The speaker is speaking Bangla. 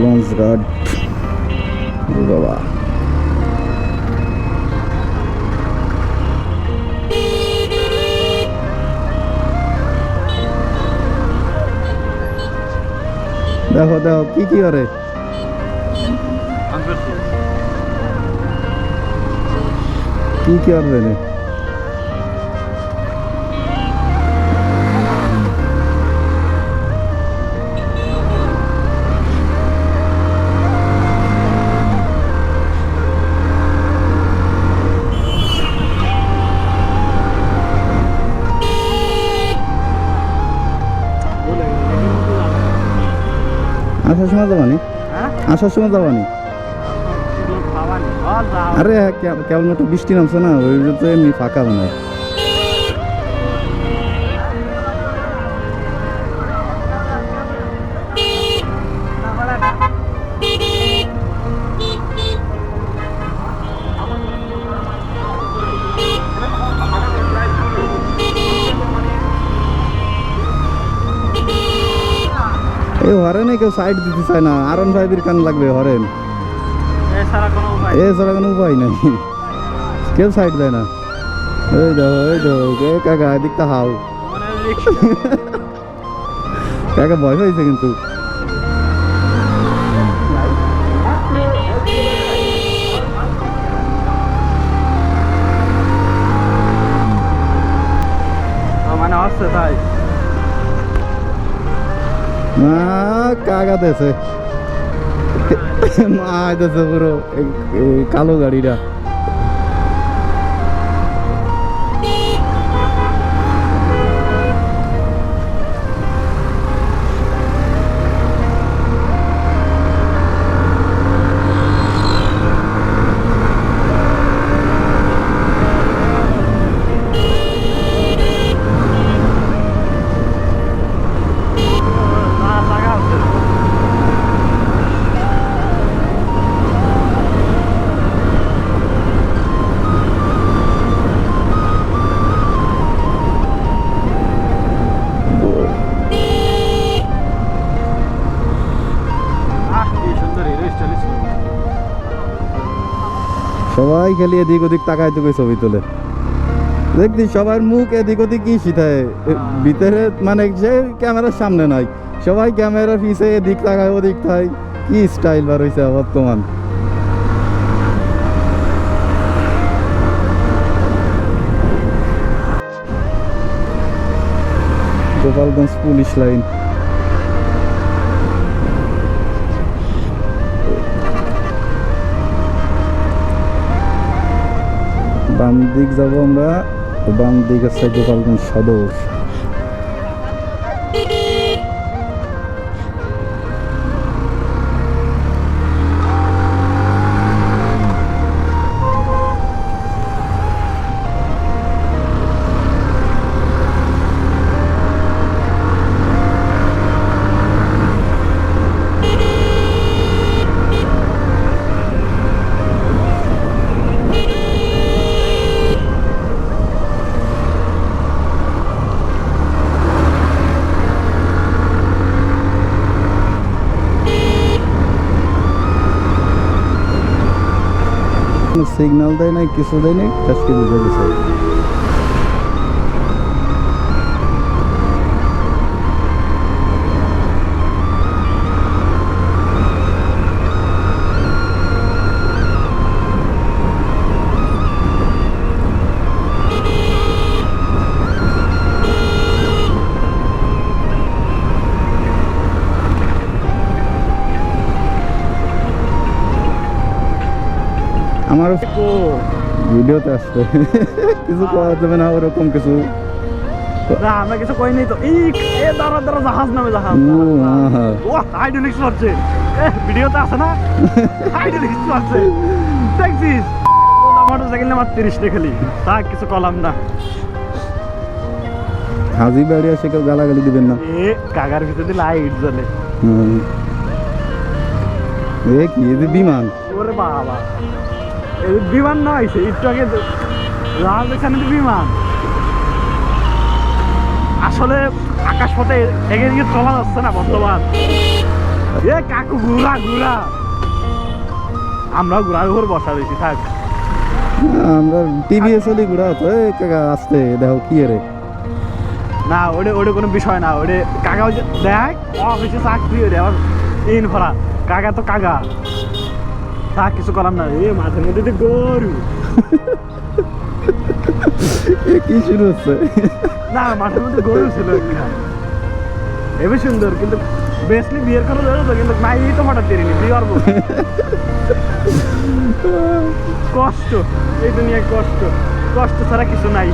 লঞ্চ ঘাট বাবা দেখো দেখো কি কি করে? কি কি করবে রে? সময় যাবানি আসার সময় যাবানি আরে কেবলমাত্র কেবল একটু বৃষ্টি নামছে না ওই এমনি ফাঁকা মনে হয়। এই হরেনে কেউ সাইড দিতে চায় না। আর ওয়ান ফাইভের কান লাগবে হরেন। এ ছাড়া কোনো উপায় নাই। কেউ সাইড দেয় না। ওই দেখো ওই দেখো কাকা এদিকটা হাও কাকা ভয় হয়েছে কিন্তু। না কাকা মা আইতেছে পুরো কালো গাড়িটা। সবাই খালি এদিক ওদিক তাকায় তোকে ছবি তোলে। দেখছি সবার মুখ এদিক ওদিক কি শিখায় ভিতরে মানে সে ক্যামেরার সামনে নাই সবাই ক্যামেরা পিছে এদিক তাকায়, ওদিক তাই কি স্টাইল বার হয়েছে বর্তমান গোপালগঞ্জ পুলিশ লাইন। দিক যাব আমরা বাম দিক আছে গোপালগঞ্জ সদর। সিগন্যাল দেয় নাই কিছু দেয় নাই দিতে গেছে। আমার ভিডিওতে আসবে কিছু করা যাবে না ওরকম কিছু। আমরা কিছু কই নাই তো। এই এ দাঁড়া দাঁড়া জাহাজ নামে জাহাজ। হাইড্রোলিক্স ভিডিওতে আছে না? হাইড্রোলিক্স দেখছিস? তিরিশ তা কিছু কলাম না। হাজি বাড়ি আসে কেউ গালাগালি দিবেন না। এ কাগার ভিতরে লাইট জ্বলে। হুম। এ কি বিমান। ওরে বাবা। বিমান নয় সে একটু আগে লাল এখানে তো বিমান। আসলে আকাশপথে এগিয়ে দিকে চলা যাচ্ছে না বর্তমান। এ কাকু ঘুরা ঘুরা। আমরা ঘুরার উপর বসা রয়েছি থাক। আমরা টিভি চলি ঘুরা এ কাকা আসতে দেখো কি রে না ওটা ওটা কোনো বিষয় না ওটা কাকা দেখ অফিসে চাকরি আবার ইন ভরা কাকা তো কাকা। থাক কিছু করার না এ মাঝে মধ্যে তো গরু কি শুরু হচ্ছে না মাঠের মধ্যে গরু ছিল হেবি সুন্দর কিন্তু বেসলি বিয়ের করে ধরে তো কিন্তু নাই তো হঠাৎ তেরিনি বিয়ে পারব কষ্ট এই দুনিয়ায় কষ্ট। কষ্ট ছাড়া কিছু নাই।